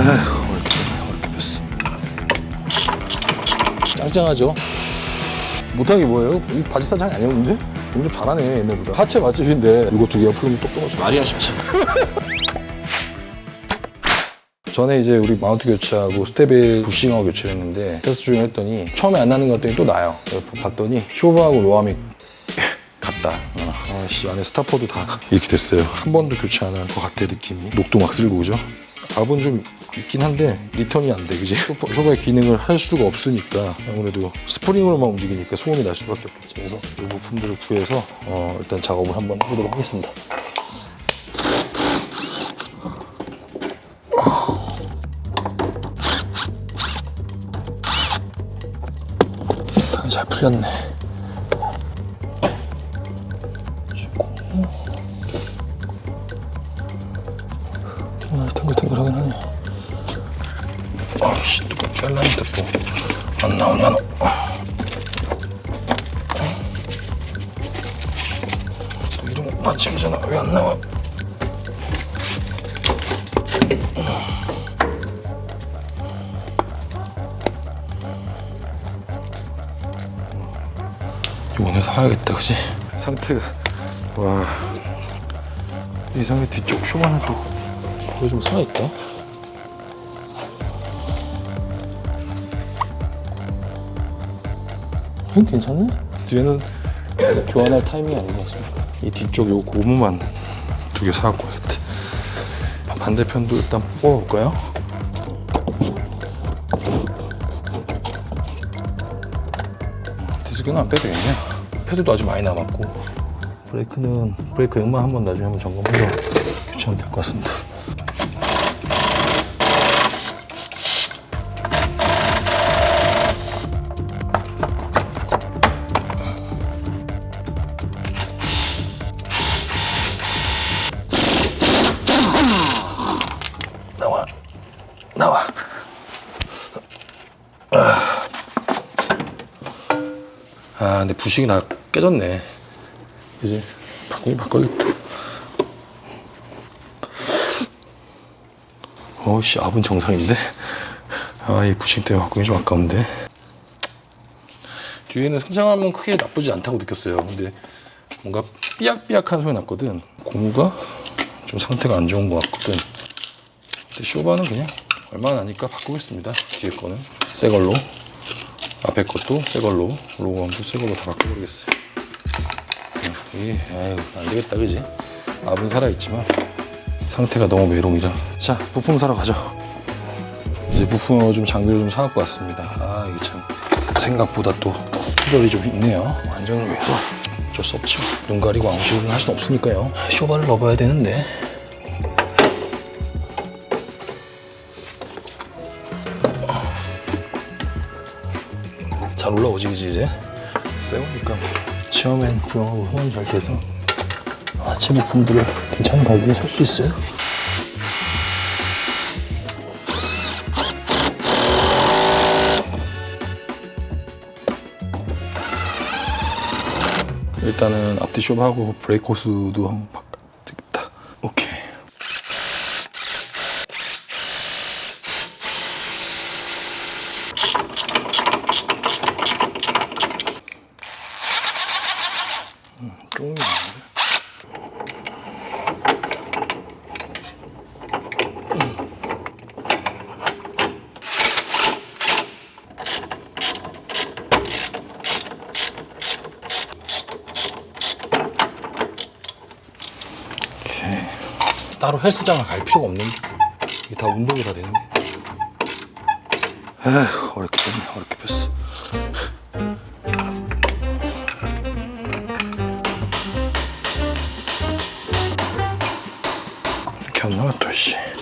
됐네, 왜 이렇게 됐어. 짱짱하죠? 못하는 게 뭐예요? 이 바지 사장이 아니었는데? 엄청 잘하네, 옛날보다. 하체 맛집인데. 이거 두 개가 풀면 똑 떨어져. 말이 아쉽지. 전에 이제 우리 마운트 교체하고 스텝에 부싱하고 교체를 했는데 테스트 중에 했더니 처음에 안 나는 것 같더니 또 나요. 그래서 봤더니 쇼브하고 로함이 같다. 어, 아씨 안에 스타퍼도 다 이렇게 됐어요. 한 번도 교체 안 한 것 같아 느낌이. 녹도 막 쓸고 그죠? 압은 좀 있긴 한데 리턴이 안 돼, 그지? 쇼퍼의 기능을 할 수가 없으니까 아무래도 스프링으로만 움직이니까 소음이 날 수밖에 없겠지. 그래서 이 부품들을 구해서 어, 일단 작업을 한번 해보도록 하겠습니다. 잘 풀렸네. 왜 안 나와? 이번에 사야겠다, 그지? 상태가 와 이상하게 뒤쪽 쇼만은 또 거의 좀 살아있다. 응, 괜찮네? 뒤에는 교환할 타이밍이 아닌 것 같습니다. 이 뒤쪽 요 고무만 두 개 사갖고 와야겠다. 반대편도 일단 뽑아볼까요? 디스크는 안 빼도 되겠네요. 패드도 아직 많이 남았고 브레이크는 브레이크 액만 한번 나중에 한번 교체하면 될 것 같습니다. 근데 부식이 나 깨졌네. 이제 바꾸긴 바꿔야겠다 어씨 압은 정상인데? 아 이 부식 때문에 바꾸기 좀 아까운데. 뒤에는 생생하면 크게 나쁘지 않다고 느꼈어요. 근데 뭔가 삐약삐약한 소리 났거든. 고무가 좀 상태가 안 좋은 것 같거든. 근데 쇼바는 그냥 얼마 나니까 바꾸겠습니다. 뒤에 거는. 새 걸로 앞에 것도 새 걸로 로고함도 새 걸로 다 바꿔버리겠어요. 이게 아유 안 되겠다 그지? 압은 살아있지만 상태가 너무 메롱이라. 자 부품 사러 가죠. 이제 부품을 좀 장비를 좀 사갖고 왔습니다. 아 이게 참 생각보다 또 투덜이 좀 있네요. 안전을 위해서 어쩔 수 없죠. 눈 가리고 아무 식으로 할수 없으니까요. 쇼바를 넣어봐야 되는데 잘 올라오지 그지 이제? 세우니까. 처음엔 구형하고 후원 잘 돼서. 아치 부품들을 괜찮은 가격에 살 수 있어요? 일단은 앞뒤 숍하고 브레이크 호스도 한번 바꿔야 되겠다 오케이 조금 있는데 오케이. 따로 헬스장을 갈 필요가 없는데. 이게 다 운동이 다 되는데. 에휴 어렵게 됐네 어렵게 뺐어 이렇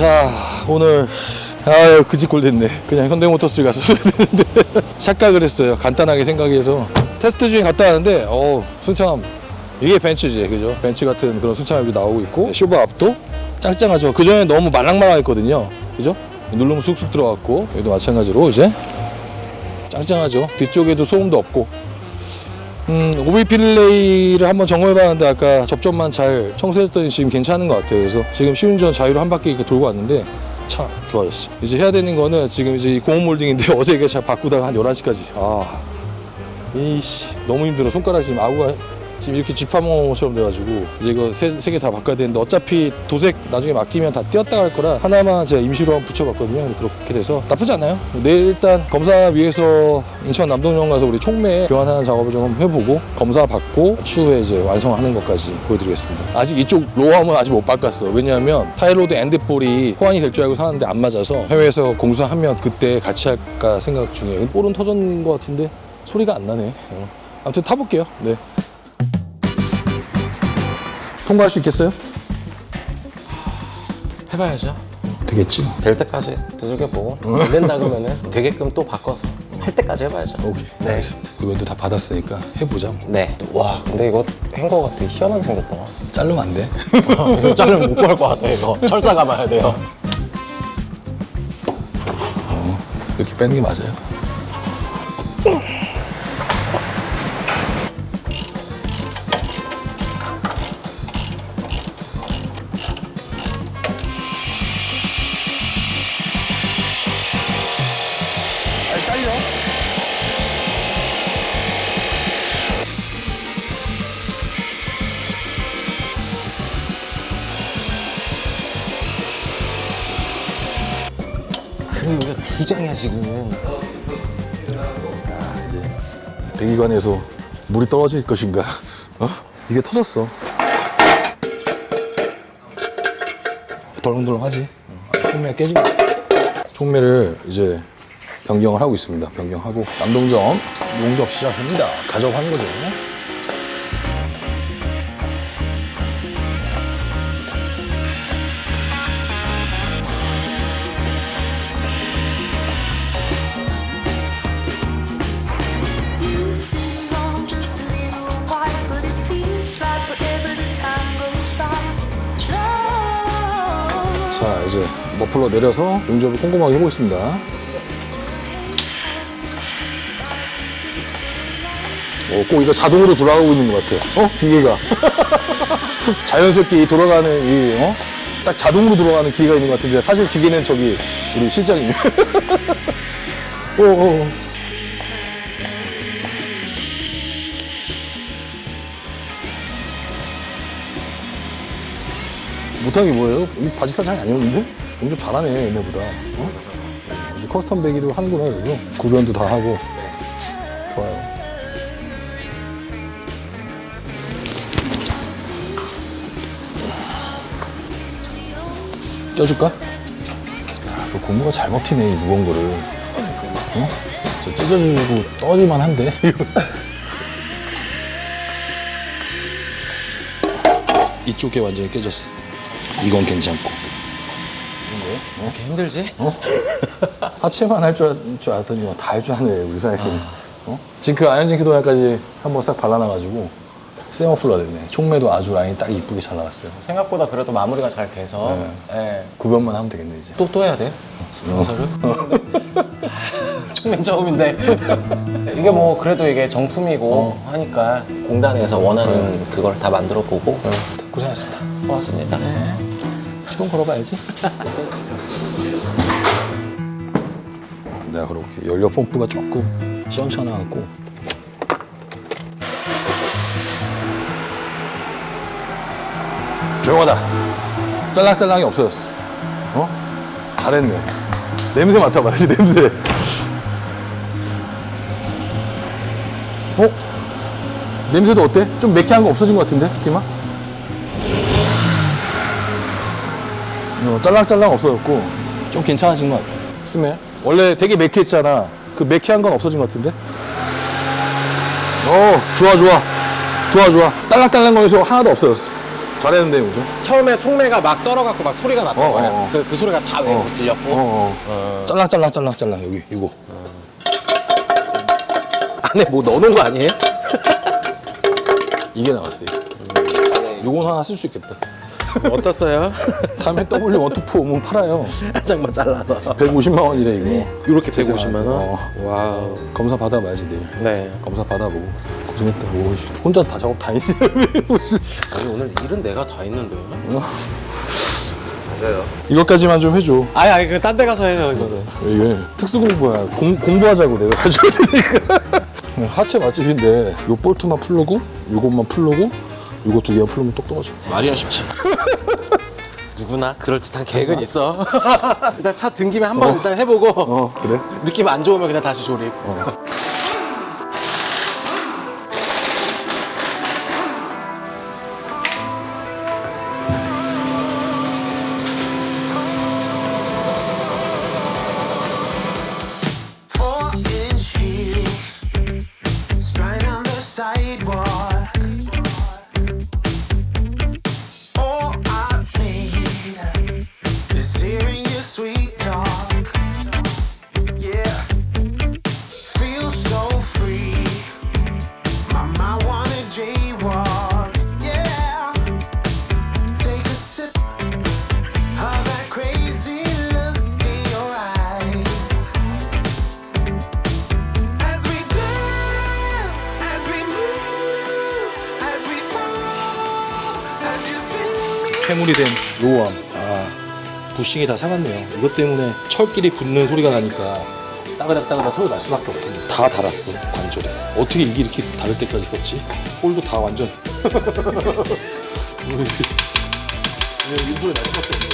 자 오늘 아유 그지꼴 됐네. 그냥 현대모터스 갔었어야 되는데. 착각을 했어요. 간단하게 생각해서. 테스트 중에 갔다 왔는데 어우 순참 이게 벤츠지 그죠? 벤츠 같은 그런 순참이 나오고 있고 쇼바 앞도 짱짱하죠. 그전에 너무 말랑말랑했거든요. 그죠? 누르면 쑥쑥 들어갔고 여기도 마찬가지로 이제 짱짱하죠. 뒤쪽에도 소음도 없고 음, 오비 필레이를 한번 점검해봤는데 아까 접점만 잘 청소했더니 지금 괜찮은 것 같아요. 그래서 지금 시운전 자유로 한 바퀴 이렇게 돌고 왔는데 차 좋아졌어. 이제 해야 되는 거는 지금 이제 이 고무 몰딩인데 어제 이게 잘 바꾸다가 한 11시까지. 아, 이씨 너무 힘들어. 손가락 지금 아구가 지금 이렇게 쥐파몽처럼 돼가지고 이제 이거 세 개 다 바꿔야 되는데 어차피 도색 나중에 맡기면 다 띄었다 갈 거라 하나만 제가 임시로 한번 붙여봤거든요. 그렇게 돼서 나쁘지 않아요. 내일 일단 검사 위해서 인천 남동영 가서 우리 총매 교환하는 작업을 좀 해보고 검사 받고 추후에 이제 완성하는 것까지 보여드리겠습니다. 아직 이쪽 로함은 아직 못 바꿨어. 왜냐하면 타이로드 엔드볼이 호환이 될 줄 알고 사는데 안 맞아서 해외에서 공수하면 그때 같이 할까 생각 중이에요. 볼은 터졌는 것 같은데 소리가 안 나네. 어. 아무튼 타볼게요. 네. 통과할 수 있겠어요? 해봐야죠. 되겠지. 될 때까지 두들겨 보고 안 된다 그러면은 되게끔 또 바꿔서 할 때까지 해봐야죠. 오케이. 네. 알겠습니다. 이번도 다 받았으니까 해보자. 뭐. 네. 와, 근데 이거 행거가 되게 희한하게 생겼다. 자르면 안 돼. 이거 자르면 못 구할 것 같아, 이거. 철사 감아야 돼요. 이렇게 빼는 게 맞아요. 그래, 여기가 두 장이야, 지금. 배기관에서 물이 떨어질 것인가? 어? 이게 터졌어. 덜렁덜렁하지. 어, 총매가 깨진 거. 총매를 이제 변경을 하고 있습니다. 변경하고 남동점 용접 시작합니다. 가져가는 거죠. 이제 머플러 내려서 용접을 꼼꼼하게 해보겠습니다. 어, 꼭 이거 자동으로 돌아가고 있는 것 같아요. 어? 기계가. 자연스럽게 이 돌아가는 이, 어? 딱 자동으로 돌아가는 기계가 있는 것 같은데 사실 기계는 저기 우리 실장님. 오, 오, 오. 못한 게 뭐예요? 이 바지 사장이 아니었는데? 용접 잘하네 얘네보다 어? 이제 커스텀 배기도 하는구나 그래서 구변도 다 하고 좋아요 쪄줄까? 야, 저 고무가 잘 버티네 이 무거운 거를 어? 저 찢어지고 떠질만 한데 이쪽에 완전히 깨졌어 이건 괜찮고 이렇게 힘들지? 하체만 할 줄 알았더니 다 할 줄 아네 우리 사장님 어? 징크 아연징크 도약까지 한번 싹 발라놔가지고 세머플러 됐네 총매도 아주 라인이 딱 이쁘게 잘 나왔어요 생각보다 그래도 마무리가 잘 돼서. 예. 구변만 하면 되겠네 이제 또, 또 해야 돼? 순서를? 총맨 처음인데. 이게 뭐, 그래도 이게 정품이고 하니까 공단에서 원하는 그걸 다 만들어 보고 어, 고생하셨습니다 고맙습니다. 시동 걸어봐야지 내가 그렇게 연료 펌프가 조금 시원찮아갖고 조용하다 짤랑짤랑이 없어졌어 어? 잘했네 냄새 맡아봐야지 냄새 어? 냄새도 어때? 좀 매캐한 거 없어진 것 같은데 디마? 어, 짤랑짤랑 없어졌고 좀 괜찮아진 것 같아 쓰면 원래 되게 매캐했잖아 그 매캐한 건 없어진 것 같은데 어 좋아 좋아 좋아 좋아 딸랑딸랑 거에서 하나도 없어졌어 잘했는데 요즘. 처음에 총매가 막 떨어갖고 막 소리가 났던 어, 어, 거야. 어. 그, 그 소리가 다 외로 들렸고. 어, 어. 잘라 잘라 여기 이거. 안에 뭐 넣어놓은 거 아니에요? 이게 나왔어요. 요건 하나 쓸 수 있겠다. 어떻어요? 다음에 W 워터프 오면 팔아요. 한 장만 잘라서. 150만 원이래 이거. 이렇게 150만 원? 어. 와우. 검사 받아봐야지 내일. 네. 검사 받아보고 고생했다. 오, 씨. 혼자 다 작업 다 했네. 아니 오늘 일은 내가 다 했는데. 이것까지만 좀 해줘. 아니 아니 그 딴 데 가서 해요 이거는. 이게 특수 공부야. 공, 공부하자고 내가 가져야 되니까. 하체 맛집인데 요 볼트만 풀르고 요것만 풀르고 요거 두 개만 풀르면 똑 떨어져. 말이야 쉽지. 누구나 그럴듯한 계획은 있어. 일단 차 든 김에 한번 일단 해보고 어 그래? 느낌 안 좋으면 그냥 다시 조립. Four 폐물이 된 로암. 아 부싱이 다 상했네요. 이것 때문에 철끼리 붙는 소리가 나니까 따그닥 따그닥 소리 날 수밖에 없습니다. 다 달았어 관절에. 어떻게 이게 이렇게 다를 때까지 썼지? 볼도 다 완전. 인소리 날 수밖에 없네.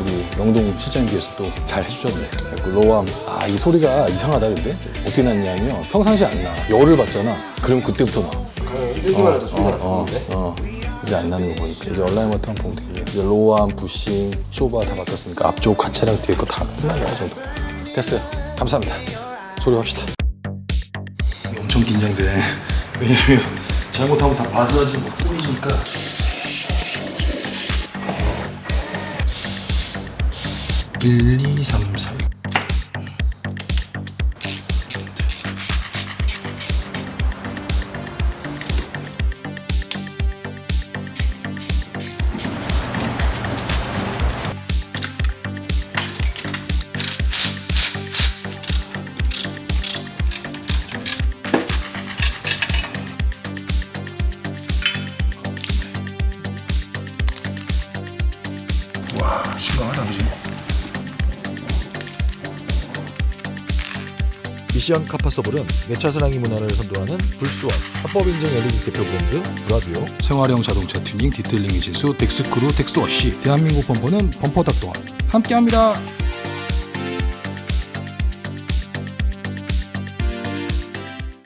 우리 영동 실장님께서 또 잘 해주셨네. 그래갖고 로암. 아, 이 소리가 이상하다, 근데? 어떻게 났냐면, 평상시에 안 나. 열을 받잖아. 그럼 그때부터 나. 일기만 해도 소리가 어, 났었는데. 어. 이제 안 나는 거 보니까. 이제 얼라인먼트 한번 보면 되겠네 이제 로암, 부싱, 쇼바 다 바뀌었으니까 앞쪽 관체랑 뒤에 거 다 끝났네 이 정도. 됐어요. 감사합니다. 조립합시다. 엄청 긴장돼. 왜냐면 잘못하면 다 바드라지 못 뿌리니까. 일, 이, 삼, 4 아, 심각하다 그지? 미션 카파서블은 내차사랑이 문화를 선도하는 불수원, 합법 인증 LED 대표 브랜드 브라디오, 생활형 자동차 튜닝 디테일링의 진수 덱스크루 덱스워시, 대한민국 범퍼는 범퍼닥 또한 함께합니다.